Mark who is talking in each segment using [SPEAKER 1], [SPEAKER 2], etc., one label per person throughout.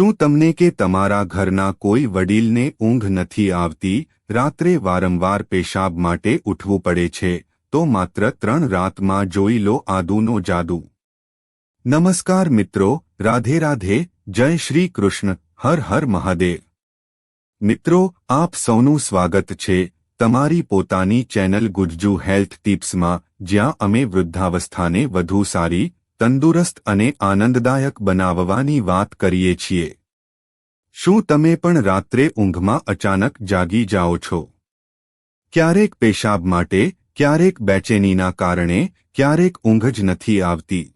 [SPEAKER 1] શું તમને કે તમારા ઘરના કોઈ વડીલને ઊંઘ નથી આવતી? રાત્રે વારંવાર પેશાબ માટે ઉઠવું પડે છે, તો માત્ર ત્રણ રાતમાં જોઈ લો આદુનો જાદુ. નમસ્કાર મિત્રો, રાધે રાધે, જય શ્રી કૃષ્ણ, હર હર મહાદેવ. મિત્રો, આપ સૌનું સ્વાગત છે, તમારી પોતાની ચેનલ ગુજ્જુ હેલ્થ ટિપ્સમાં, જ્યાં અમે વૃદ્ધાવસ્થાને વધુ સારી તંદુરસ્ત અને આનંદદાયક બનાવવાની વાત કરીએ છીએ. શું તમે પણ રાત્રે ઊંઘમાં અચાનક જાગી જાઓ છો? ક્યારેક પેશાબ માટે, ક્યારેક બેચેનીના કારણે, ક્યારેક ઊંઘ જ નથી આવતી.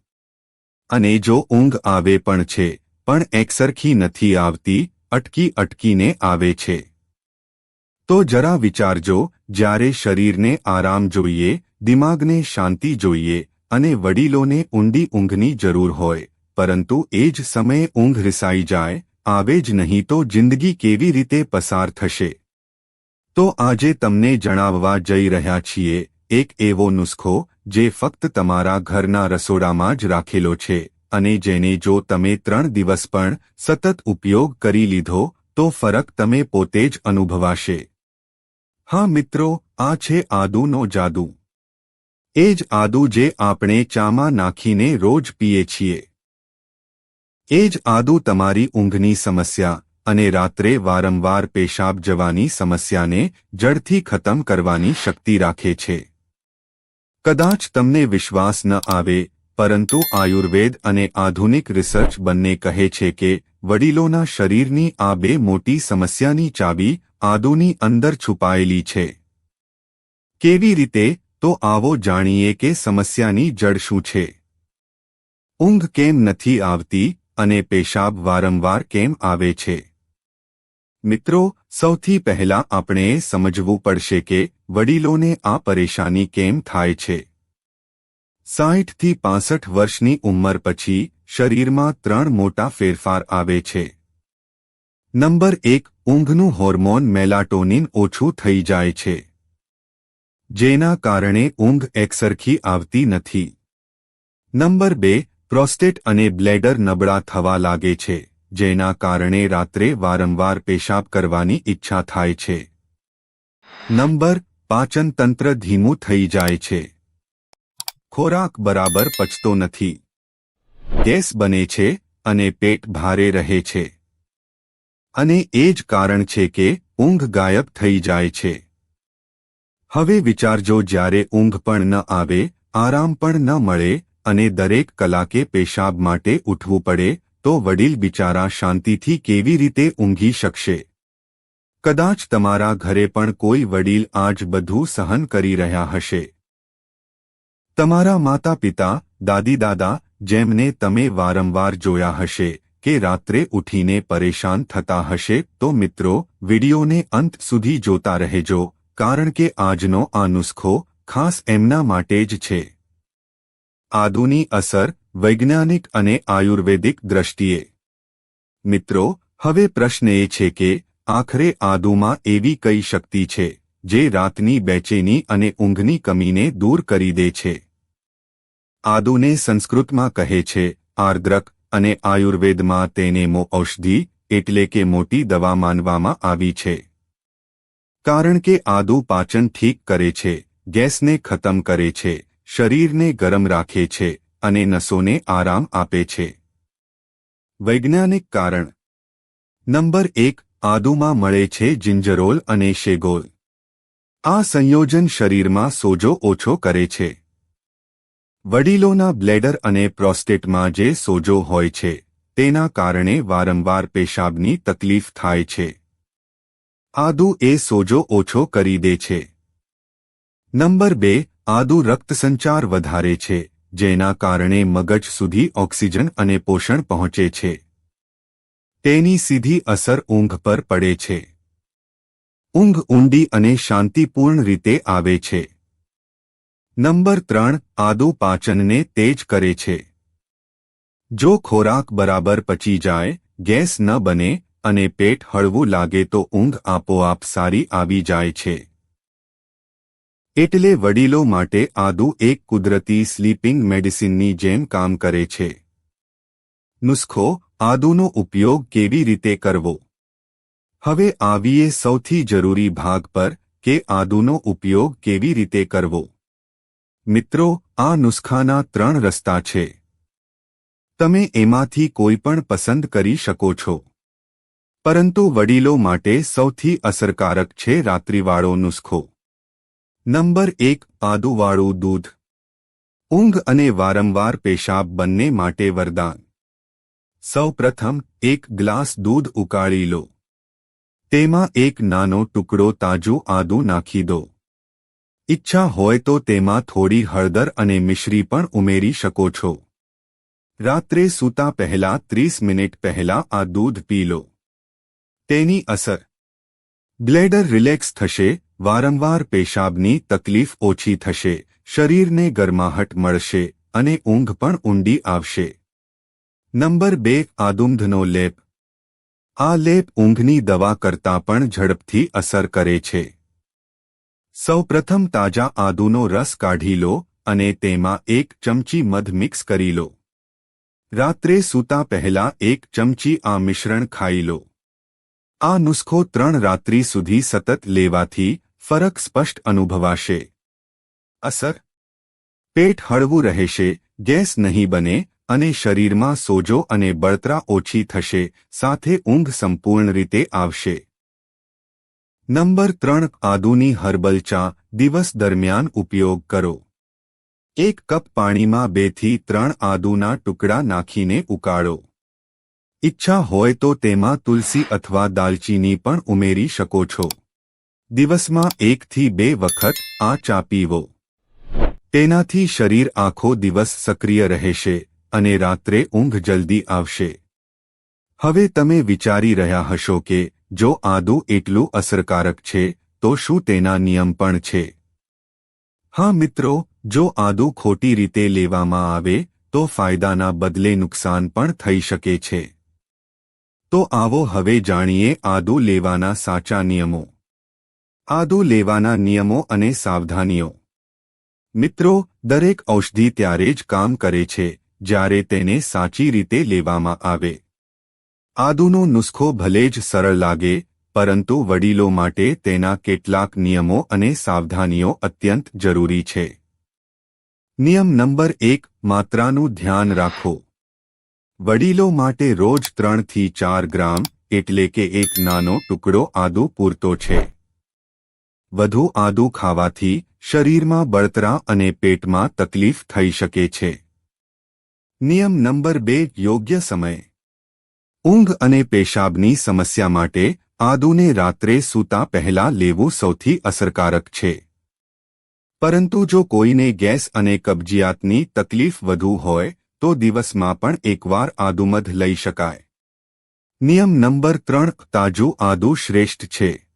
[SPEAKER 1] અને જો ઊંઘ આવે પણ છે, પણ એકસરખી નથી આવતી, અટકી અટકીને આવે છે. તો જરા વિચારજો, જ્યારે શરીરને આરામ જોઈએ, દિમાગને શાંતિ જોઈએ અને વડીલોને ઊંડી ઊંઘની જરૂર હોય, પરંતુ એ જ સમયે ઊંઘ રિસાઈ જાય, આવે જ નહીં તો જિંદગી કેવી રીતે પસાર થશે? તો આજે તમને જણાવવા જઈ રહ્યા છીએ, એક એવો નુસ્ખો, જે ફક્ત તમારા ઘરના રસોડામાં જ રાખેલો છે, અને જેને જો તમે ત્રણ દિવસ પણ સતત ઉપયોગ કરી લીધો, તો ફરક તમે પોતે જ અનુભવાશે. હા મિત્રો, આ છે આદુનો જાદુ. એ જ આદુ જે આપણે ચામાં નાખીને રોજ પીએ છીએ. એ જ આદુ તમારી ઊંઘની સમસ્યા અને રાત્રે વારંવાર પેશાબ જવાની સમસ્યાને જડથી ખતમ કરવાની શક્તિ રાખે છે. કદાચ તમને વિશ્વાસ ન આવે, પરંતુ આયુર્વેદ અને આધુનિક રિસર્ચ બંને કહે છે કે વડીલોના શરીરની આ બે મોટી સમસ્યાની ચાવી આદુની અંદર છુપાયેલી છે. કેવી રીતે તો આવો જાણીએ કે સમસ્યાની જડ શું છે. ઊંઘ કેમ નથી આવતી અને પેશાબ વારંવાર કેમ આવે છે. મિત્રો, સૌથી પહેલા આપણે સમજવું પડશે કે વડીલોને આ પરેશાની કેમ થાય છે. સાહીઠથી પાસઠ વર્ષની ઉંમર પછી શરીરમાં ત્રણ મોટા ફેરફાર આવે છે. નંબર એક, ઊંઘનું હોર્મોન મેલાટોનિન ઓછું થઈ જાય છે. જેના કારણે ઊંઘ એકસરખી આવતી નથી. નંબર બે, પ્રોસ્ટેટ અને બ્લેડર નબળા થવા લાગે છે, જેના કારણે રાત્રે વારંવાર પેશાબ કરવાની ઈચ્છા થાય છે. નંબર પાચનતંત્ર ધીમું થઈ જાય છે. ખોરાક બરાબર પચતો નથી. ગેસ બને છે અને પેટ ભારે રહે છે. અને એ જ કારણ છે કે ઊંઘ ગાયબ થઈ જાય છે. હવે વિચારજો જ્યારે ઊંઘ પણ ન આવે, આરામ પણ ન મળે અને દરેક કલાકે પેશાબ માટે ઉઠવું પડે, તો વડીલ બિચારા શાંતિથી કેવી રીતે ઊંઘી શકશે? કદાચ તમારા ઘરે પણ કોઈ વડીલ આજ બધું સહન કરી રહ્યા હશે. તમારા માતા પિતા દાદી દાદા જેમને તમે વારંવાર જોયા હશે કે રાત્રે ઉઠીને પરેશાન થતા હશે, તો મિત્રો, વિડીયોને અંત સુધી જોતા રહેજો. કારણ કે આજનો આ નુસ્ખો ખાસ એમના માટે જ છે. આદુની અસર વૈજ્ઞાનિક અને આયુર્વેદિક દ્રષ્ટિએ. મિત્રો, હવે પ્રશ્ન એ છે કે આખરે આદુમાં એવી કઈ શક્તિ છે, જે રાતની બેચેની અને ઊંઘની કમીને દૂર કરી દે છે? આદુને સંસ્કૃતમાં કહે છે, આર્દ્રક અને આયુર્વેદમાં તેને મો ઔષધિ એટલે કે મોટી દવા માનવામાં આવી છે. કારણ કે આદુ પાચન ઠીક કરે છે, ગેસને ખતમ કરે છે, શરીરને ગરમ રાખે છે અને નસોને આરામ આપે છે. વૈજ્ઞાનિક કારણ. નંબર એક, આદુમાં મળે છે જિંજરોલ અને શેગોલ. આ સંયોજન શરીરમાં સોજો ઓછો કરે છે. વડીલોના બ્લેડર અને પ્રોસ્ટેટમાં જે સોજો હોય છે, તેના કારણે વારંવાર પેશાબની તકલીફ થાય છે. આદુ એ સોજો ઓછો કરી દે છે. નંબર બે, આદુ રક્તસંચાર વધારે છે, જેના કારણે મગજ સુધી ઓક્સિજન અને પોષણ પહોંચે છે. તેની સીધી અસર ઊંઘ પર પડે છે. ઊંઘ ઊંડી અને શાંતિપૂર્ણ રીતે આવે છે. નંબર ત્રણ, આદુ પાચનને તેજ કરે છે. જો ખોરાક બરાબર પચી જાય, ગેસ ન બને અને પેટ હળવું લાગે તો ઊંઘ આપોઆપ સારી આવી જાય છે. એટલે વડીલો માટે આદુ એક કુદરતી સ્લીપિંગ મેડિસિનની જેમ કામ કરે છે. નુસ્ખો, આદુનો ઉપયોગ કેવી રીતે કરવો? હવે આવીએ સૌથી જરૂરી ભાગ પર કે આદુનો ઉપયોગ કેવી રીતે કરવો? મિત્રો, આ નુસ્ખાના ત્રણ રસ્તા છે. તમે એમાંથી કોઈ પણ પસંદ કરી શકો છો. પરંતુ વડીલો માટે સૌથી અસરકારક છે રાત્રિવાળો નુસ્ખો. નંબર એક, આદુવાળું દૂધ. ઊંઘ અને વારંવાર પેશાબ બંને માટે વરદાન. સૌ પ્રથમ, એક ગ્લાસ દૂધ ઉકાળી લો. તેમાં એક નાનો ટુકડો તાજું આદુ નાખી દો. ઈચ્છા હોય તો તેમાં થોડી હળદર અને મિશ્રી પણ ઉમેરી શકો છો. રાત્રે સૂતા પહેલા ત્રીસ મિનિટ પહેલા આ દૂધ પી લો. તેની અસર. બ્લેડર રિલેક્સ થશે, વારંવાર પેશાબની તકલીફ ઓછી થશે, શરીરને ગરમાહટ મળશે, અને ઊંઘ પણ ઊંડી આવશે. નંબર બે, આદુંધનો લેપ. આ લેપ ઊંઘની દવા કરતાં પણ ઝડપથી અસર કરે છે. સૌપ્રથમ તાજા આદુનો રસ કાઢી લો, અને તેમાં એક ચમચી મધ મિક્સ કરી લો. રાત્રે સૂતા પહેલા એક ચમચી આ મિશ્રણ ખાઈ લો. આ નુસ્ખો ત્રણ રાત્રિ સુધી સતત લેવાથી ફરક સ્પષ્ટ અનુભવાશે. અસર. પેટ હળવું રહેશે, ગેસ નહીં બને, અને શરીરમાં સોજો અને બળતરા ઓછી થશે, સાથે ઊંઘ સંપૂર્ણ રીતે આવશે. નંબર ત્રણ, આદુની હર્બલ ચા, દિવસ દરમિયાન ઉપયોગ કરો. એક કપ પાણીમાં બેથી ત્રણ આદુના ટુકડા નાખીને ઉકાળો. ઈચ્છા હોય તો તેમાં તુલસી અથવા દાલચીની પણ ઉમેરી શકો છો. દિવસમાં એકથી બે વખત આ ચા પીવો. તેનાથી શરીર આખો દિવસ સક્રિય રહેશે અને રાત્રે ઊંઘ જલ્દી આવશે. હવે તમે વિચારી રહ્યા હશો કે જો આદુ એટલું અસરકારક છે, તો શું તેના નિયમ પણ છે? હા મિત્રો, જો આદુ ખોટી રીતે લેવામાં આવે, તો ફાયદાના બદલે નુકસાન પણ થઈ શકે છે. તો આવો હવે જાણીએ આદુ લેવાના સાચા નિયમો. આદુ લેવાના નિયમો અને સાવધાનીઓ. મિત્રો, દરેક ઔષધિ ત્યારે જ કામ કરે છે, જ્યારે તેને સાચી રીતે લેવામાં આવે. આદુનો નુસ્ખો ભલે જ સરળ લાગે, પરંતુ વડીલો માટે તેના કેટલાક નિયમો અને સાવધાનીઓ અત્યંત જરૂરી છે. નિયમ નંબર એક, માત્રાનું ધ્યાન રાખો. વડીલો માટે રોજ ત્રણથી ચાર ગ્રામ, એટલે કે એક નાનો ટુકડો આદુ પૂરતો છે. વધુ આદુ ખાવાથી શરીરમાં બળતરા અને પેટમાં તકલીફ થઈ શકે છે. નિયમ નંબર બે, યોગ્ય સમય. ઊંઘ અને પેશાબની સમસ્યા માટે આદુને રાત્રે સૂતા પહેલા લેવું સૌથી અસરકારક છે. પરંતુ જો કોઈને ગેસ અને કબજિયાતની તકલીફ વધુ હોય તો દિવસમાં પણ એકવાર આદુમધ લઈ શકાય. નિયમ નંબર ત્રણ, તાજું આદુ શ્રેષ્ઠ છે.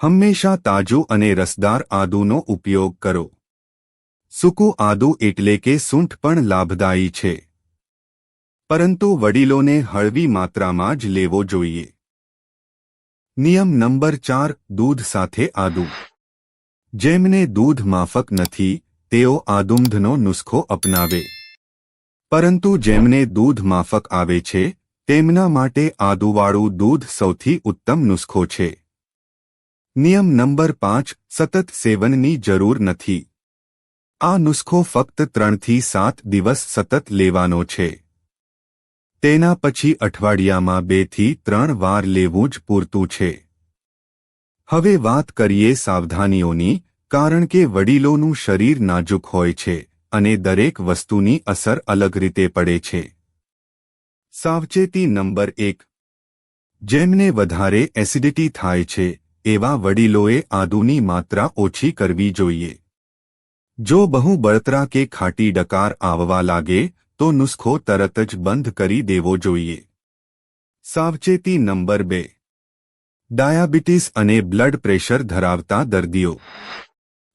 [SPEAKER 1] હંમેશા તાજું અને રસદાર આદુનો ઉપયોગ કરો. સૂકું આદુ એટલે કે સૂંઠ પણ લાભદાયી છે. પરંતુ વડીલોને હળવી માત્રામાં જ લેવો જોઈએ. નિયમ નંબર ચાર, દૂધ સાથે આદુ. જેમને દૂધ માફક નથી, તેઓ આદુમધનો નુસ્ખો અપનાવે. પરંતુ જેમને દૂધ માફક આવે છે, તેમના માટે આદુવાળું દૂધ સૌથી ઉત્તમ નુસ્ખો છે. નિયમ નંબર પાંચ, સતત સેવનની જરૂર નથી. આ નુસ્ખો ફક્ત ત્રણથી સાત દિવસ સતત લેવાનો છે. તેના પછી અઠવાડિયામાં બેથી ત્રણ વાર લેવું જ પૂરતું છે. હવે વાત કરીએ સાવધાનીઓની, કારણ કે વડીલોનું શરીર નાજુક હોય છે. અને દરેક વસ્તુની અસર અલગ રીતે પડે છે. સાવચેતી નંબર એક. જેમને વધારે એસિડિટી થાય છે, એવા વડીલોએ આદુની માત્રા ઓછી કરવી જોઈએ. જો બહુ બળતરા કે ખાટી ડકાર આવવા લાગે, તો નુસ્ખો તરત જ બંધ કરી દેવો જોઈએ. સાવચેતી નંબર બે. ડાયાબિટીસ અને બ્લડ પ્રેશર ધરાવતા દર્દીઓ.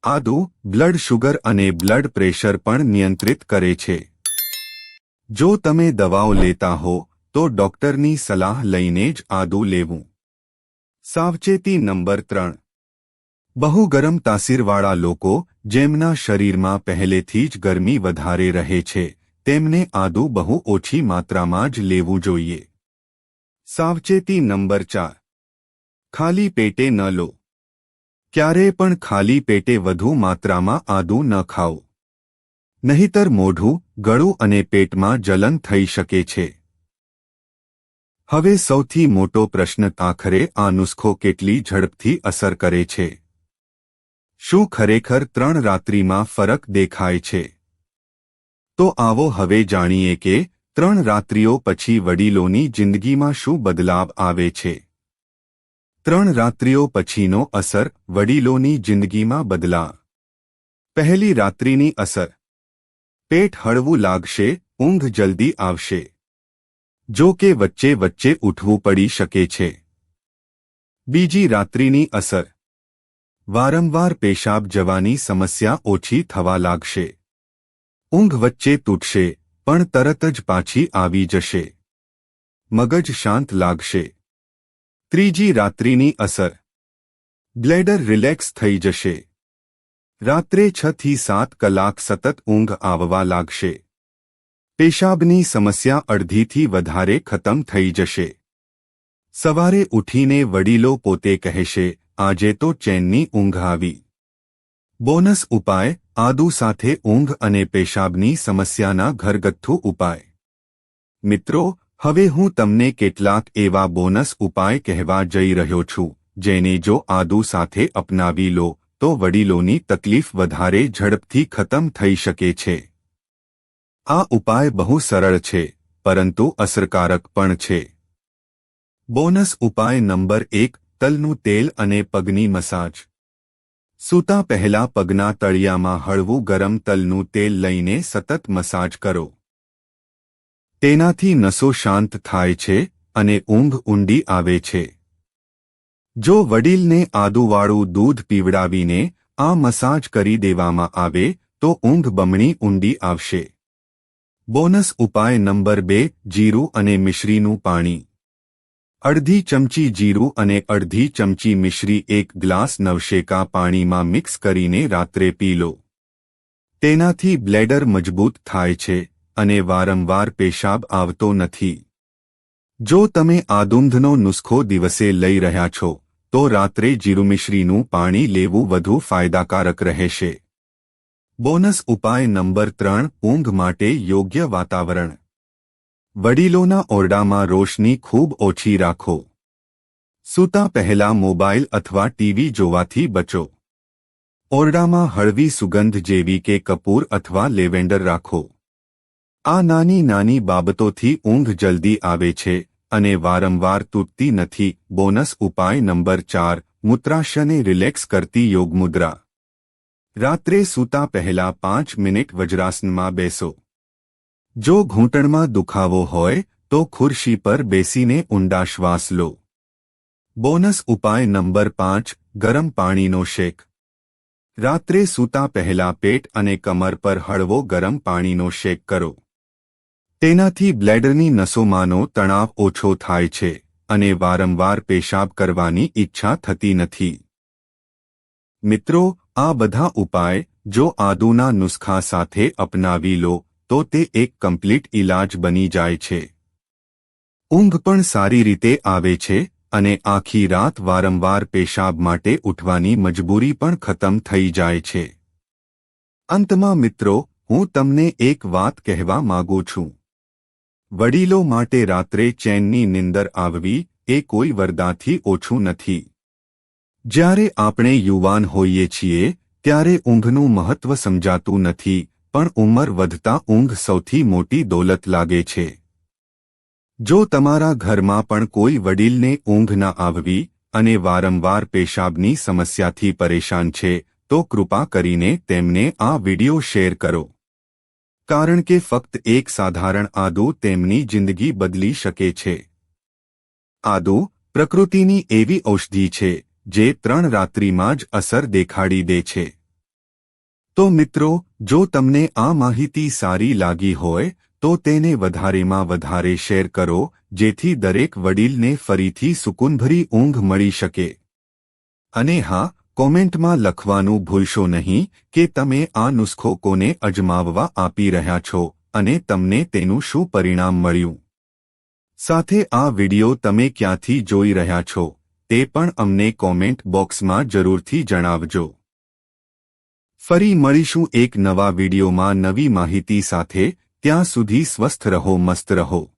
[SPEAKER 1] આદુ, બ્લડ શુગર અને બ્લડ પ્રેશર પણ નિયંત્રિત કરે છે. જો તમે દવાઓ લેતા હો, તો ડોક્ટરની સલાહ લઈને જ આદુ લેવું. સાવચેતી નંબર ત્રણ. બહુ ગરમ તાસીરવાળા લોકો, જેમના શરીરમાં પહેલેથી જ ગરમી વધારે રહે છે, તેમને આદુ બહુ ઓછી માત્રામાં જ લેવું જોઈએ. સાવચેતી નંબર ચાર. ખાલી પેટે ન લો. ક્યારે પણ ખાલી પેટે વધુ માત્રામાં આદુ ન ખાઓ. નહીતર મોઢું, ગળું અને પેટમાં જલન થઈ શકે છે. હવે સૌથી મોટો પ્રશ્ન આખરે આ નુસ્ખો કેટલી ઝડપથી અસર કરે છે? શું ખરેખર ત્રણ રાત્રિમાં ફરક દેખાય છે? તો આવો હવે જાણીએ કે ત્રણ રાત્રિઓ પછી વડીલોની જિંદગીમાં શું બદલાવ આવે છે. ત્રણ રાત્રિઓ પછીનો અસર વડીલોની જિંદગીમાં બદલા પહેલી રાત્રિની અસર. પેટ હળવું લાગશે, ઊંઘ જલ્દી આવશે. જો કે વચ્ચે વચ્ચે ઉઠવું પડી શકે છે. બીજી રાત્રિની અસર. વારંવાર પેશાબ જવાની સમસ્યા ઓછી થવા લાગશે. ઊંઘ વચ્ચે તૂટશે, પણ તરત જ પાછી આવી જશે. મગજ શાંત લાગશે. ત્રીજી રાત્રિની અસર. બ્લેડર રિલેક્સ થઈ જશે. રાત્રે છ થી સાત કલાક સતત ઊંઘ આવવા લાગશે. પેશાબની સમસ્યા અડધીથી વધારે ખતમ થઈ જશે. સવારે ઉઠીને વડીલો પોતે કહેશે, આજે તો ચેનની ઊંઘ આવી. બોનસ ઉપાય, આદુ સાથે ઊંઘ અને પેશાબની સમસ્યાના ઘરગથ્થુ ઉપાય. મિત્રો હવે હું તમને કેટલાક એવા બોનસ ઉપાય કહેવા જઈ રહ્યો છું, જેને જો આદુ સાથે અપનાવી લો, તો વડીલોની તકલીફ વધારે ઝડપથી ખતમ થઈ શકે છે. આ ઉપાય બહુ સરળ છે, પરંતુ અસરકારક પણ છે. બોનસ ઉપાય નંબર એક, તલનું તેલ અને પગની મસાજ. સૂતા પહેલા પગના તળિયામાં હળવું ગરમ તલનું તેલ લઈને સતત મસાજ કરો. તેનાથી નસો શાંત થાય છે અને ઊંઘ ઊંડી આવે છે. જો વડીલને આદુવાળું દૂધ પીવડાવીને આ મસાજ કરી દેવામાં આવે, તો ઊંઘ બમણી ઊંડી આવશે. બોનસ ઉપાય નંબર બે, જીરું અને મિશ્રીનું પાણી. અડધી ચમચી જીરું અને અડધી ચમચી મિશ્રી એક ગ્લાસ નવશેકા પાણીમાં મિક્સ કરીને રાત્રે પી લો. તેનાથી બ્લેડર મજબૂત થાય છે. અને વારંવાર પેશાબ આવતો નથી. જો તમે આદુંધનો નુસ્ખો દિવસે લઈ રહ્યા છો, તો રાત્રે જીરુમિશ્રીનું પાણી લેવું વધુ ફાયદાકારક રહેશે. બોનસ ઉપાય નંબર ત્રણ, ઊંઘ માટે યોગ્ય વાતાવરણ. વડીલોના ઓરડામાં રોશની ખૂબ ઓછી રાખો. સૂતા પહેલા મોબાઈલ અથવા ટીવી જોવાથી બચો. ઓરડામાં હળવી સુગંધ જેવી કે કપૂર અથવા લેવેન્ડર રાખો. આ નાની નાની બાબતોથી ઊંઘ જલ્દી આવે છે અને વારંવાર તૂટતી નથી. બોનસ ઉપાય નંબર ચાર, મૂત્રાશયને રિલેક્સ કરતી યોગ મુદ્રા રાત્રે સૂતા પહેલા પાંચ મિનિટ વજ્રાસનમાં બેસો. જો ઘૂંટણમાં દુખાવો હોય, તો ખુરશી પર બેસીને ઊંડા શ્વાસ લો. બોનસ ઉપાય નંબર પાંચ, ગરમ પાણીનો શેક. રાત્રે સૂતા પહેલા પેટ અને કમર પર હળવો ગરમ પાણીનો શેક કરો. તેનાથી બ્લેડરની નસોમાંનો તણાવ ઓછો થાય છે અને વારંવાર પેશાબ કરવાની ઈચ્છા થતી નથી. મિત્રો, આ બધા ઉપાય જો આદુના નુસ્ખા સાથે અપનાવી લો, તો તે એક કમ્પ્લીટ ઇલાજ બની જાય છે. ઊંઘ પણ સારી રીતે આવે છે અને આખી રાત વારંવાર પેશાબ માટે ઉઠવાની મજબૂરી પણ ખતમ થઈ જાય છે. અંતમાં મિત્રો, હું તમને એક વાત કહેવા માગું છું. વડીલો માટે રાત્રે ચેનની નિંદર આવવી એ કોઈ વરદાથી ઓછું નથી. જ્યારે આપણે યુવાન હોઈએ છીએ, ત્યારે ઊંઘનું મહત્વ સમજાતું નથી, પણ ઉંમર વધતા ઊંઘ સૌથી મોટી દોલત લાગે છે. જો તમારા ઘરમાં પણ કોઈ વડીલને ઊંઘ ન આવવી અને વારંવાર પેશાબની સમસ્યાથી પરેશાન છે, તો કૃપા કરીને તેમને આ વિડિયો શેર કરો. કારણ કે ફક્ત એક સાધારણ આદુ તેમની જિંદગી બદલી શકે છે. આદો પ્રકૃતિની એવી ઔષધિ છે, જે ત્રણ રાત્રિમાં જ અસર દેખાડી દે છે. તો મિત્રો, જો તમને આ માહિતી સારી લાગી હોય, તો તેને વધારેમાં વધારે શેર કરો, જેથી દરેક વડીલને ફરીથી સુકુનભરી ઊંઘ મળી શકે. અને હા કોમેન્ટમાં લખવાનું ભૂલશો નહીં કે તમે આ નુસ્ખો કોને અજમાવવા આપી રહ્યા છો અને તમને તેનું શું પરિણામ મળ્યું. સાથે આ વિડિયો તમે ક્યાંથી જોઈ રહ્યા છો તે પણ અમને કોમેન્ટ બોક્સમાં જરૂરથી જણાવજો. ફરી મળીશું એક નવા વિડિયોમાં નવી માહિતી સાથે, ત્યાં સુધી સ્વસ્થ રહો, મસ્ત રહો.